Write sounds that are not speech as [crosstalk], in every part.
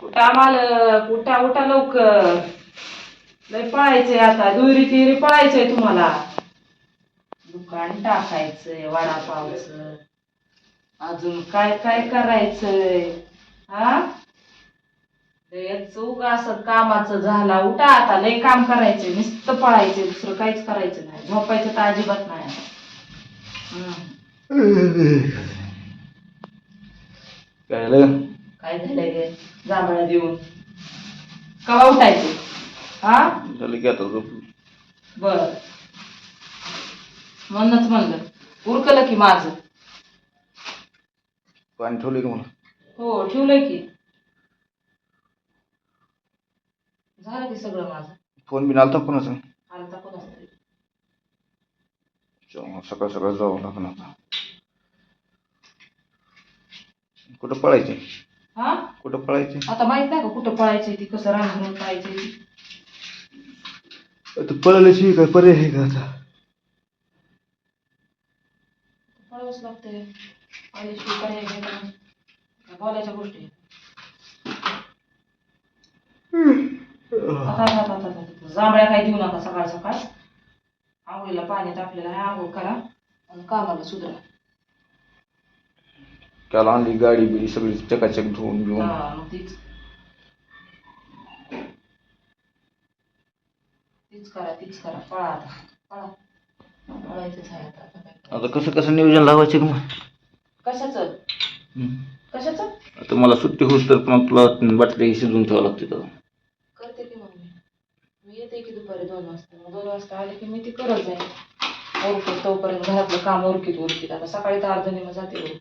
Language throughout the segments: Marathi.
उठा मालक उठा उठा लवकर. लय पळायचंय आता. दुरी तिरी पळायचंय तुम्हाला. दुकान टाकायचंय वडापावचं. अजून काय काय करायचंय? हा? चूक असं कामाचं झाला. उठा आता. लय काम करायचंय. नुसतं पळायचंय. दुसरं काहीच करायचं नाही. झोपायचं तर अजिबात नाही. काय काय झालंय गे? जांभळा देऊन. कवा उठायचं? हा? झालं की आता झोप बर. म्हणूनच म्हणलं उरकलं की माझं. पाणी ठेवलं की मला? हो ठेवलंय की. झालं की सगळं माझं. फोन बिन आलता कोणाचा? आलता तरी. जेव्हा सकाळ सकाळ जावं लागणार आता. कुठं पळायचे हा? कुठं पळायचे? आता माहीत नाही का कुठं पळायचंय ती कसं रांगून पळायचंय ती? आता पळाल्याशिवाय काय पर्याय आहे का आता? पळावंच लागतंय. आल्याशिवाय पर्याय नाही का? काय बोलायच्या गोष्टी. आहेत. आता आता आता आता आता. जांभळ्या काय देऊ नका सकाळ सकाळ. आंघोळीला पाणी तापलेलं आहे आंघोळ करा आणि कामाला सुधरा. काल आणली गाडी बिडी सगळी चकाचक धुवून घेऊन. हा मग तीच. तीच करा तीच करा. पळा आता. पळा. पळायचंच आहे आता. आता काय आता कसं कसं नियोजन लावायचं का मग? कशाचं? हम्म. कशाचं? आता मला सुट्टी होत तर पण तुला बटाटे शिजवून ठेवावं लागते तर करते की मग मी. मी येते की दुपारी दोन वाजता. मग दोन वाजता आले की मी ती करत जाईल. उरकीत तोपर्यंत घरातलं काम उरकीत उरकीत आता सकाळी तर अर्ध मग जाते आणि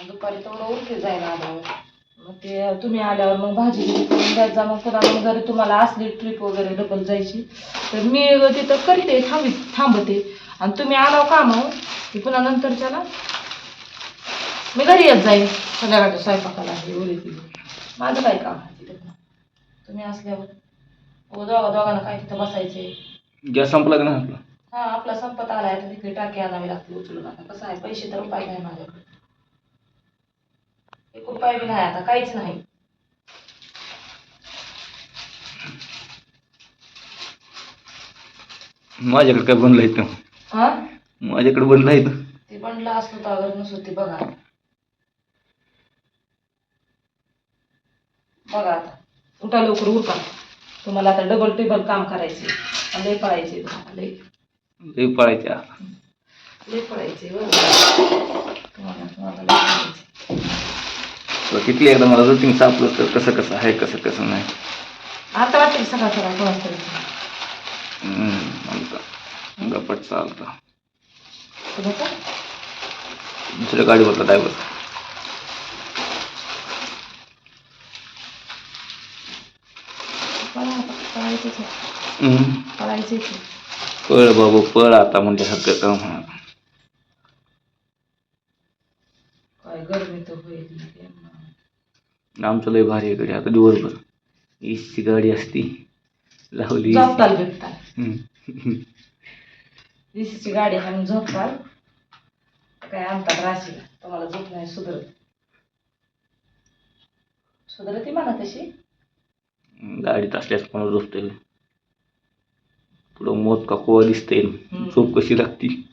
दुपारी तेवढं उरकीत जाईल आल्यावर. मग ते तुम्ही आल्यावर मग भाजी बिजी करून द्यायचा जा मग पुन्हा मग जरी तुम्हाला असली ट्रिप वगैरे डबल जायची तर मी तिथं करते थांबी थांबते. आणि तुम्ही आलाव कामावर की पुन्हा नंतरच्याला मी घरी येत जाईल संध्याकाळच्या स्वयंपाकाला हे उरी तिथे माझं काय काम आहे तिथं? तुम्ही असल्यावर. हो दोघा दोघांना काय तिथं बसायचे गॅस संपला का नाही आपला? हा आपला संपत आलाय. तर तिकडे टाकी आणावी लागते उचलून. आता कसं आहे पैसे तर उपाय नाही माझ्याकडे. एक उपाय बी नाही आता काहीच नाही माझ्याकडे काय बनलं इथं? हा? माझ्याकडे बनलं इथं. ते बनलं असलं तर अगर ते बघा. बघा आता. उठा लवकर उठा. तुम्हाला आता डबल टेबल काम करायचे लय पळायचे तुम्हाला लय. लई पळायच्या. लय पळायचे बरं तुम्हाला तुम्हाला लय पळायचे किती एकदा मला रुटीन सापलं तर कसं कसं आहे कसं कसं नाही. आता वाटतं की सकाळ सकाळ गपट चालता? दुसऱ्या गाडीवरला ड्रायव्हर पळा बाबू पळ आता म्हणजे हक्क काम होणार काय गरमी तर होईल आमचं लय भारी आहे आता दिवसभर ईसची गाडी असती. लावली. झोपताल बिपताल. हम्म. दिसीची गाडी आणि झोपताल. काय आणतात राशीला तुम्हाला झोप नाही सुधरत. सुधरती म्हणा तशी. गाडीत असल्यास कोणा झोपतोय. पुढं मोत का कोवा दिसतंय. हम्म. झोप कशी लागती?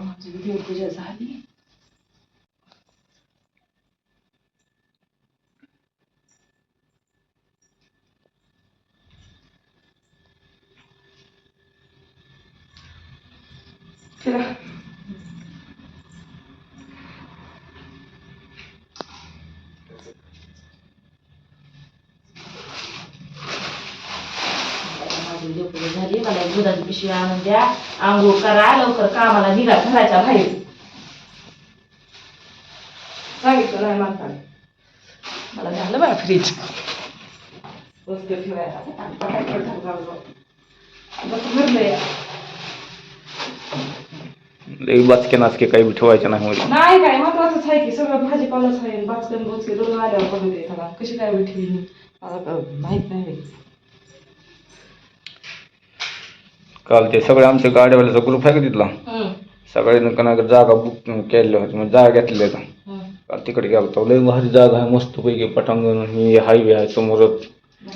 चला आता माझी देवपूजा झाली फिरा माझी देवपूजा मला एक दुधाची पिशवी आणून द्या. आंघोळ करा लवकर कामाला निघा घराच्या बाहेर. सांगितलं नाही मला झालं बा फ्रीज वस्तू ठेवायला. बाचके नाचके काही बी ठेवायचं नाही मध्ये नाही काय महत्वाचंच आहे की सगळं भाजीपालाच आहे. बाचकन बोचके दोन आल्यावर त्याला कशी काय मला काय माहीत नाही काल ते सगळे आमच्या गाड्यावाल्याचा ग्रुप आहे का तिथला? हम्म, सगळ्यांनी कणा जागा बुक केलेल्या होत्या म्हणजे जागा घेतलेल्या होत्या हम्म. काल तिकडे गेलो होतो लई भारी जागा आहे मस्त पैकी पटांगण ही हायवे आहे समोरच.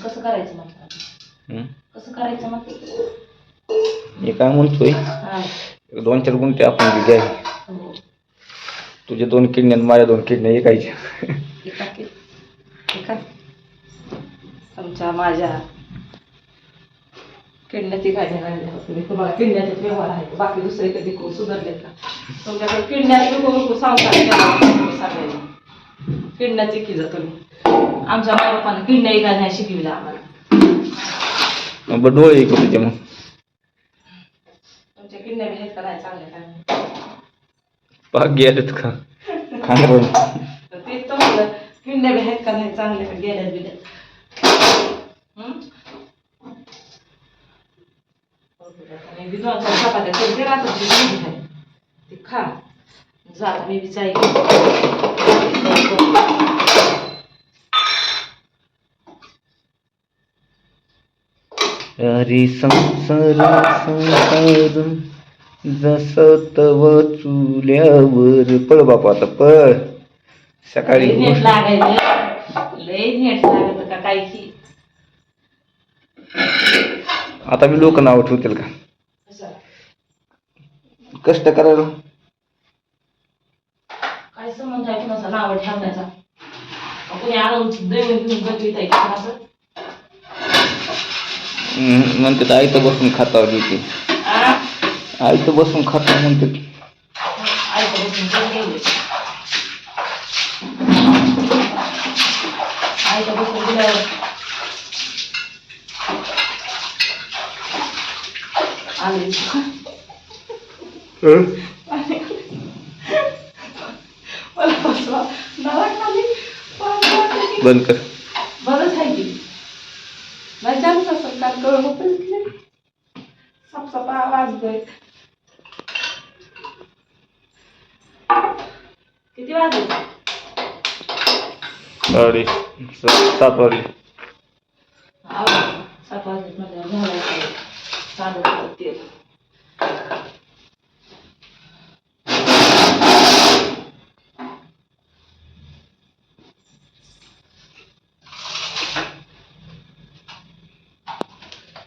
कसं करायचं म्हणतात हम्म. कसं करायचं मग? मी काय म्हणतोय? हा, दोन चार गुंठे आपण घ्याय हो. तुझे दोन किडण्या आणि माझ्या दोन किडण्या ऐकायच्या माझ्या. किडण्याची काय नाही तुम्ही तुम्हाला किडण्याचे व्यवहार आहेत बाकी दुसरे कधी कोण सुधारलेत का तुमच्याकडे किडण्याचे सांगायला किडण्याची की जा तुम्ही आमच्या बापानं किडण्या काय नाही शिकविलं आम्हाला डोळे मग तुमच्या किडण्या बी आहेत का नाही चांगल्या काय. पाक गेलेत का खाणार तेच तर म्हणलं किडण्या बी आहेत का नाही चांगल्या का गेल्यात बिल्यात हं? चपात्या. ते राहतात खा. जात मी बी अरे संसार संसार जस तव चुल्यावर पळ बापा आता पळ. सकाळी लय नेट लागायचं लय नेट लागत का काय की आता मी लोक नाव ठेवतील का. कष्ट करायला. काय संबंध आहे कुणाचं? नाव ठेवण्याचा. का कोणी आणून देऊन घेऊन बघित आहे का असं हम्म, म्हणतात आई तर बसून खातावर आ? आई तर बसून खाता म्हणतात आईचं बसून जेवण घेऊन आईचं बसून दिल्यावर आले मला बसवा मला खाली पाच वाजले की बंद कर. बरंच आहे की नाही चालूच असं काल कळून सापसापा वाजतोय किती वाजत साडे सात वाजले सात वाजले म्हणजे तेल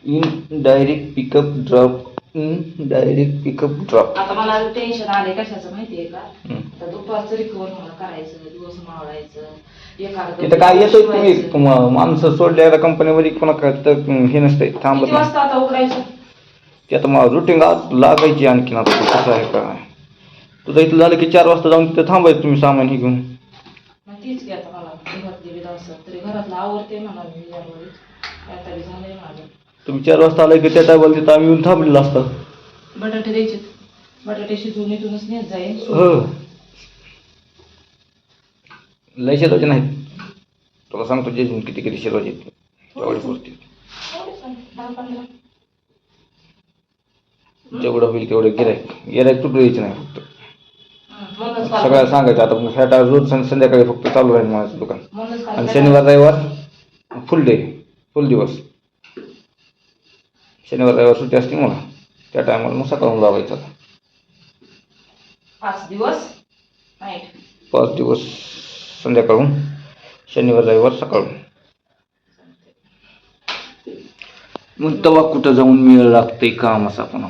in direct pickup drop in direct pickup drop आता मला टेन्शन आले कशाचं माहितीये का? आता दुपारचं रिकवर म्हणून करायचं दिवस मावळायचं एखादं तिथं काय येतोय तुम्ही? शिवायचं. म- माणसं सोडल्या कंपनीमध्ये कोणा हे नसतंय थांबत किती नाही. वाजता आता उघडायचं? ते आता मला रुटीन लागायची आणखीन आता ते कसं आहे काय तुझं इथं झालं की चार वाजता जाऊन तिथं थांबायचं तुम्ही सामान हे घेऊन. मग तीच की आता मला घरातली विधा असं तरी घरातलं आवडते म्हणा मी यावेळी. काय तरी झालंय माझं. तुम्ही चार वाजता आलाय की त्या टायमाला तिथं आम्ही येऊन थांबलेलं असतं. बटाटे द्यायचे बटाटे शिजवून इथूनच नेत जाईल. हो. लय शिरवायचे नाहीत. तुला सांगतो जेजून किती किती आहेत. तेवढे पुरतील दहा पंधरा जेवढं होईल तेवढं गिरायक गिरायक तुटू द्यायचं नाही फक्त. हं, म्हणूनच सगळ्याला सांगायचं आता मग टायम रोज सं- संध्याकाळी फक्त चालू राहील माझं दुकान. म्हणूनच आणि शनिवार रविवार फुल डे फुल दिवस. शनिवार रविवार सुट्टी असते मला त्या टायमाला मग सकाळून लावायचं. पाच दिवस? पाच दिवस संध्याकाळून शनिवार रविवार सकाळून मग तेव्हा कुठं जाऊन मिळ लागते काम असं आपण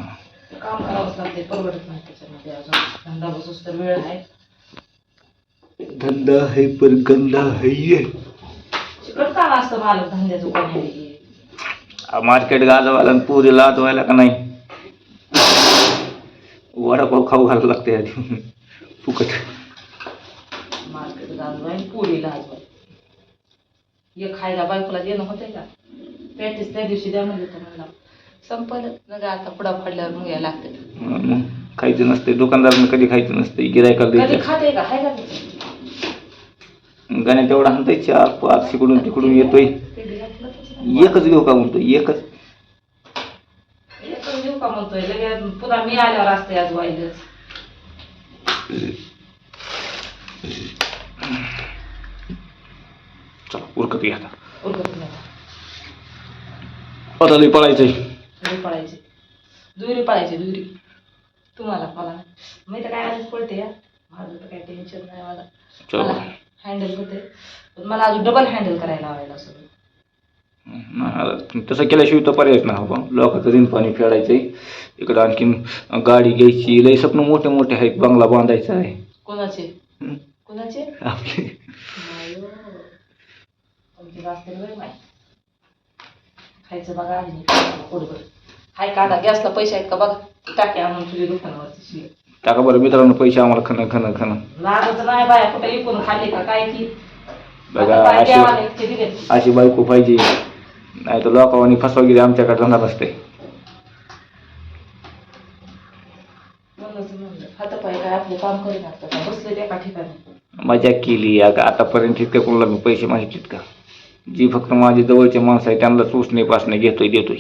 काम करावंच लागते परवडत नाही त्याच्यामध्ये अजून. धंदा बसूस तर वेळ आहे. धंदा है पर गंदा है असतं मालक धंद्याचं कोणी? मार्केट गाजवायला पुरी लाजवायला का नाही? वडापाव खाऊ घालायला लागते आधी. [laughs] फुकट. मार्केट गाजवाय पोरी लाजवाय. एक खायला बायकोला देणं होतंय का? पॅटीस त्या दिवशी द्या म्हणला संपलं. न गा आता पुढा फाडल्यावर मग या लागते मग खायचं नसते दुकानदारानं कधी खायचं नसते गिरायकाला कधी द्यायचं खाते का? हाय का? त्याचं? गाण्या तेवढा हाणताय चार पाच तिकडून तिकडून येतोय. ते. एकच घेऊ का म्हणतो एकच एकच देऊ का म्हणतोय लगेच पुन्हा मी आल्यावर असते आज वाईलच चला उरकत घ्या आता उरकत नाही आता लई पळायचंय दुरी पळायची दुरी पळायची दुरी तुम्हाला मला नाही. मी तर काय आधीच पळते या माझं तर काही टेन्शन नाही मला चला मला हँडल होते पण मला अजून डबल हँडल करायला नाही, आता तसं केल्याशिवाय तर पर्यायच नाही बाबा लोकांचं ऋण पाणी फेडायचंय इकडं आणखीन गाडी घ्यायची. लई स्वप्न मोठे मोठे आहेत. बंगला बांधायचा आहे. कोणाचे? कोणाचे? आपले. खायचं बघा हाय का आता? गॅसला पैसे आहेत का? बघा. टाके आणून तुझ्या दुकानावरती शिळे. टाका बरं मित्रांनो पैसे आम्हाला खणं खणं खणं. लागायचं नाही बाया. कुठे इकून खाल्ली का? काय की बघा अशी बायको पाहिजे. नाही तर लोकांनी फसवागिरी आमच्याकडे जाणार असते मजा केली. अगं आतापर्यंत इतकं कोणाला मी पैसे मागितलेत का? जी फक्त माझे जवळचे माणसं आहे त्यांना चूसणे पासणे घेतोय देतोय.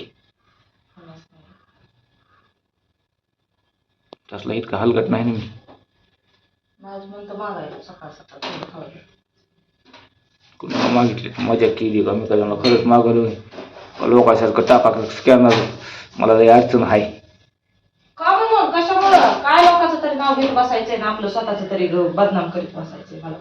तसला इतका हलगट नाही ना मी. कुणाला मागितले मजा केली का? मी कधी खरंच मागवलं लोकांसारखं टाका स्कॅनर मला लई अडचण आहे. का म्हणून कशामुळं? काय लोकांचं तरी नाव घेत बसायचंय ना आपलं स्वतःच तरी बदनाम करीत बसायचंय मला